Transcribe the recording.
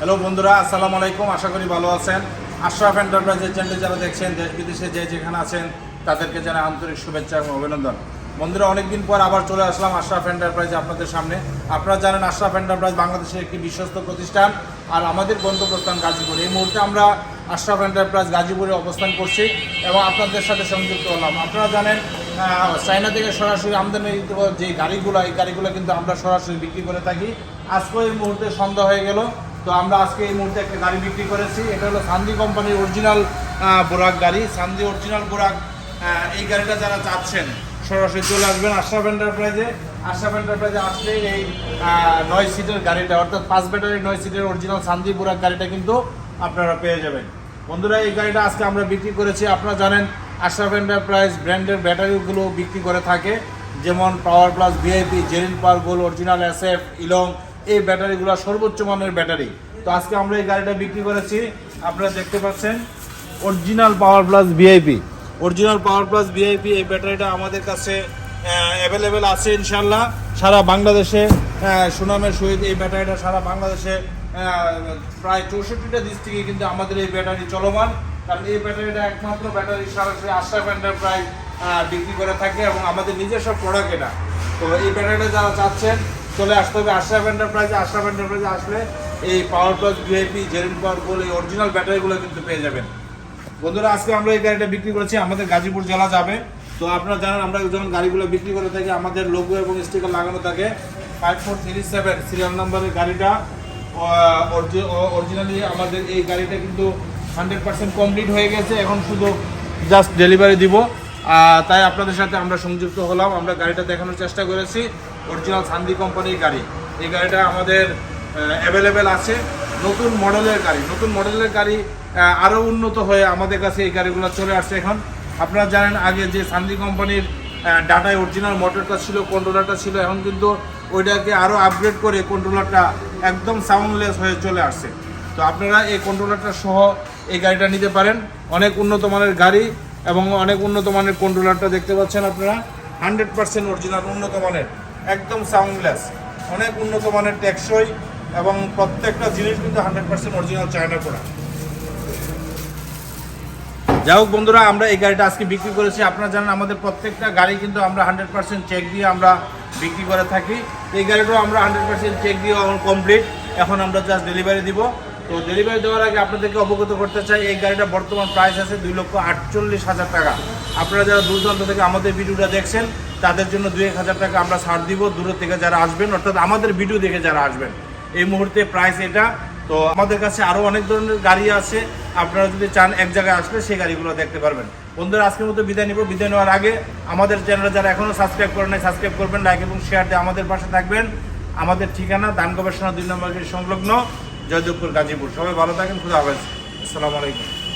Hello বন্ধুরা, আসসালামু আলাইকুম, আশা করি ভালো আছেন। আশরাফ এন্টারপ্রাইজের চ্যানেল যারা দেখছেন, দেশ বিদেশে যে যেখানে আছেন, তাদেরকে জানাই আন্তরিক শুভেচ্ছা এবং অভিনন্দন। বন্ধুরা, অনেকদিন পর আবার চলে আসলাম আশরাফ এন্টারপ্রাইজ আপনাদের সামনে। আপনারা জানেন আশরাফ এন্টারপ্রাইজ বাংলাদেশের একটি বিশ্বস্ত প্রতিষ্ঠান, আর আমাদের গন্তব্যস্থান গাজীপুর। এই মুহূর্তে আমরা আশরাফ এন্টারপ্রাইজ গাজীপুরে অবস্থান করছি এবং আপনাদের সাথে সংযুক্ত হলাম। আপনারা জানেন চায়না থেকে সরাসরি আমদানি যে গাড়িগুলো, এই গাড়িগুলো কিন্তু আমরা সরাসরি বিক্রি করে থাকি। আজকে এই মুহূর্তে সন্ধ্যা হয়ে গেল। তো আমরা আজকে এই মুহূর্তে একটা গাড়ি বিক্রি করেছি। এটা হলো সান্দি কোম্পানির অরিজিনাল বোরাক গাড়ি। সান্দি অরিজিনাল বোরাক এই গাড়িটা যারা চাচ্ছেন, সরাসরি চলে আসবেন আশরাফ এন্টারপ্রাইজে আশরাফ এন্টারপ্রাইজে আসলে এই নয় সিটের গাড়িটা, অর্থাৎ পাঁচ ব্যাটারি নয় সিটের অরিজিনাল সান্দি বোরাক গাড়িটা কিন্তু আপনারা পেয়ে যাবেন। বন্ধুরা, এই গাড়িটা আজকে আমরা বিক্রি করেছি। আপনারা জানেন, আশরাফ এন্টারপ্রাইজ ব্র্যান্ডের ব্যাটারিগুলো বিক্রি করে থাকে। যেমন পাওয়ার প্লাস ভিআইপি জেরিন পাওয়ার গোল অরিজিনাল এসএফ ইলং এই ব্যাটারিগুলো সর্বোচ্চ মানের ব্যাটারি তো আজকে আমরা এই গাড়িটা বিক্রি করেছি। আপনারা দেখতে পাচ্ছেন original power plus VIP original power plus VIP এই ব্যাটারিটা আমাদের কাছে অ্যাভেলেবেল আছে ইনশাল্লাহ সারা বাংলাদেশে সুনামের সহিত এই ব্যাটারিটা সারা বাংলাদেশে প্রায় চৌষট্টিটা ডিস্ট্রিক্টে কিন্তু আমাদের এই ব্যাটারি চলমান। কারণ এই ব্যাটারিটা একমাত্র ব্যাটারি সরাসরি এন্টারপ্রাইজ আহ, বিক্রি করে থাকে এবং আমাদের নিজস্ব প্রোডাক্ট এটা। তো এই ব্যাটারিটা যারা চাচ্ছেন চলে আসতে হবে আশরাফ এন্টারপ্রাইজে আশরাফ এন্টারপ্রাইজে আসলে এই পাওয়ার প্লাস ভিআইপি জেরিন পাওয়ার গোল এই অরিজিনাল ব্যাটারিগুলো কিন্তু পেয়ে যাবেন। বন্ধুরা, আজকে আমরা এই গাড়িটা বিক্রি করেছি, আমাদের গাজীপুর জেলা যাবে। তো আপনারা জানেন, আমরা যখন গাড়িগুলো বিক্রি করে থাকি, আমাদের লোগো এবং স্টিকার লাগানো থাকে। Five four three seven serial নাম্বারের গাড়িটা। অরিজিনালি আমাদের এই গাড়িটা কিন্তু হান্ড্রেড পার্সেন্ট কমপ্লিট হয়ে গেছে। এখন শুধু জাস্ট ডেলিভারি দিব। তাই আপনাদের সাথে আমরা সংযুক্ত হলাম। আমরা গাড়িটা দেখানোর চেষ্টা করেছি অরিজিনাল সান্দি কোম্পানির গাড়ি। এই গাড়িটা আমাদের অ্যাভেলেবেল আছে। নতুন মডেলের গাড়ি। নতুন মডেলের গাড়ি আরও উন্নত হয়ে আমাদের কাছে এই গাড়িগুলো চলে আসছে এখন। আপনারা জানেন, আগে যে সান্দি কোম্পানির ডাটায় অরিজিনাল মোটরটা ছিল কন্ট্রোলারটা ছিল, এখন কিন্তু ওইটাকে আরও আপগ্রেড করে কন্ট্রোলারটা একদম সাউন্ডলেস হয়ে চলে আসছে। তো আপনারা এই কন্ট্রোলারটা সহ এই গাড়িটা নিতে পারেন। অনেক উন্নত মানের গাড়ি এবং অনেক উন্নত মানের কন্ট্রোলারটা দেখতে পাচ্ছেন আপনারা। হান্ড্রেড পার্সেন্ট অরিজিনাল উন্নত মানের, একদম সাউন্ডলেস অনেক উন্নত মানের টেকসই। এবং প্রত্যেকটা জিনিস কিন্তু hundred percent original China product যাই হোক বন্ধুরা, আমরা এই গাড়িটা আজকে বিক্রি করেছি। আপনারা জানেন আমাদের প্রত্যেকটা গাড়ি কিন্তু আমরা হান্ড্রেড পার্সেন্ট চেক দিয়ে আমরা বিক্রি করে থাকি। এই গাড়িটাও আমরা হান্ড্রেড পার্সেন্ট চেক দিয়ে কমপ্লিট এখন আমরা জাস্ট ডেলিভারি দিব। তো ডেলিভারি দেওয়ার আগে আপনাদেরকে অবগত করতে চাই, এই গাড়িটা বর্তমান প্রাইস আছে দুই লক্ষ আটচল্লিশ হাজার টাকা। আপনারা যারা দূর দূরান্ত থেকে আমাদের ভিডিওটা দেখছেন, তাদের জন্য দুই এক হাজার টাকা আমরা ছাড় দিব। দূর থেকে যারা আসবেন, অর্থাৎ আমাদের ভিডিও দেখে যারা আসবেন। এই মুহূর্তে প্রাইস এটা। তো আমাদের কাছে আরও অনেক ধরনের গাড়ি আছে। আপনারা যদি চান এক জায়গায় আসলে সেই গাড়িগুলো দেখতে পারবেন। বন্ধুরা, আজকের মতো বিদায় নিব। বিদায় নেওয়ার আগে আমাদের চ্যানেলে যারা এখনও সাবস্ক্রাইব করেন নাই সাবস্ক্রাইব করবেন লাইক এবং শেয়ার দিয়ে আমাদের পাশে থাকবেন। আমাদের ঠিকানা দান গবেষণা দুই নম্বর সংলগ্ন, জয়দেবপুর গাজীপুর। সবাই ভালো থাকেন, খুদা হাফেজ। আসসালামু আলাইকুম।